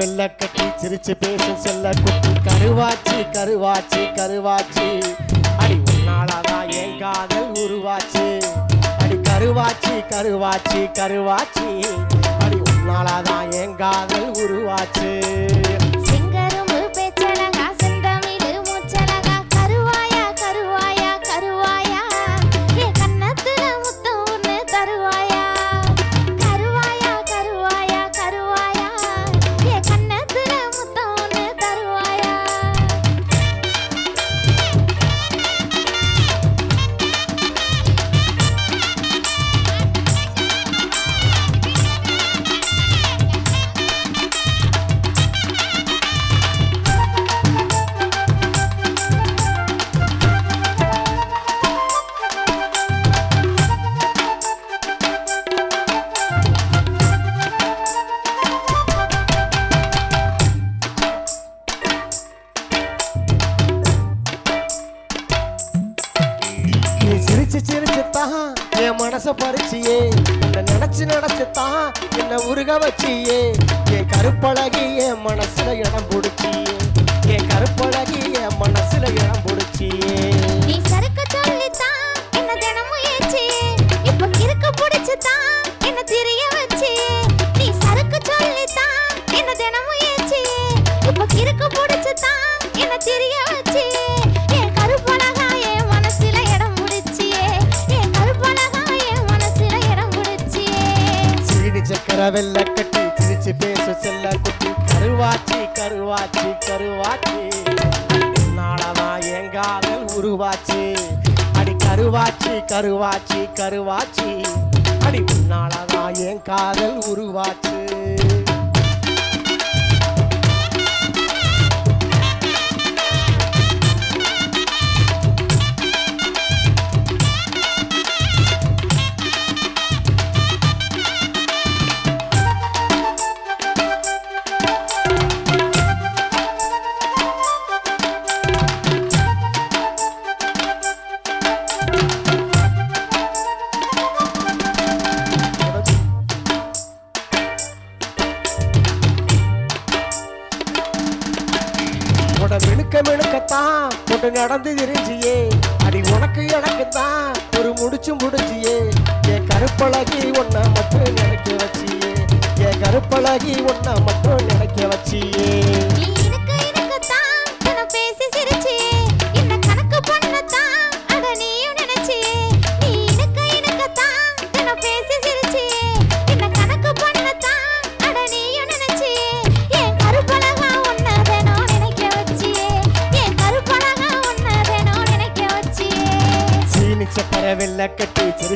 வெள்ள கட்டி சிரிச்சு பேசும் செல்ல குட்டி. கருவாச்சி கருவாச்சி கருவாச்சி. அடி உன்னாலதான் என் காதல் உருவாச்சு. அடி கருவாச்சி கருவாச்சி கருவாச்சி. அடி உன்னாலதான் என் காதல் உருவாச்சு. மனச பறிச்சியே. என்ன நினைச்சு நினைச்சுத்தான் என்ன உருக வச்சியே. என் கருப்பழகி என் மனசுல இடம் பிடிச்சியே. என் கருப்பழகி சீனி கட்டி சிரிச்சு பேசு செல்ல குட்டி. கருவாச்சி கருவாச்சி கருவாச்சி. நாளதான் எங்காதல் உருவாச்சி. அடி கருவாச்சி கருவாச்சி கருவாச்சி. அடி உன்னாலதான் என் காதல் உருவாச்சு. உட மினுக்க போட்டு நடந்து தெரிஞ்சியே அடி உனக்கு எனக்கு தான் ஒரு முடிச்சு முடிஞ்சியே என் கருப்பழகி ஒன்ன மட்டும் நினைக்க வச்சியே. என் கருப்பழகி ஒன்ன மட்டும் நினைக்க வச்சியே. பேசி சிரிச்சியே.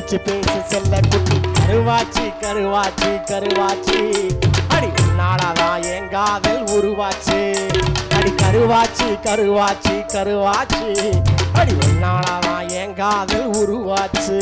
சிரிச்சு பேசி செல்ல குட்டி கருவாச்சி கருவாச்சி கருவாச்சி. அடி நாளாதான் என் காதல் உருவாச்சு. அடி கருவாச்சி கருவாச்சி கருவாச்சி. அடி நாளாதான் என் காதல் உருவாச்சு.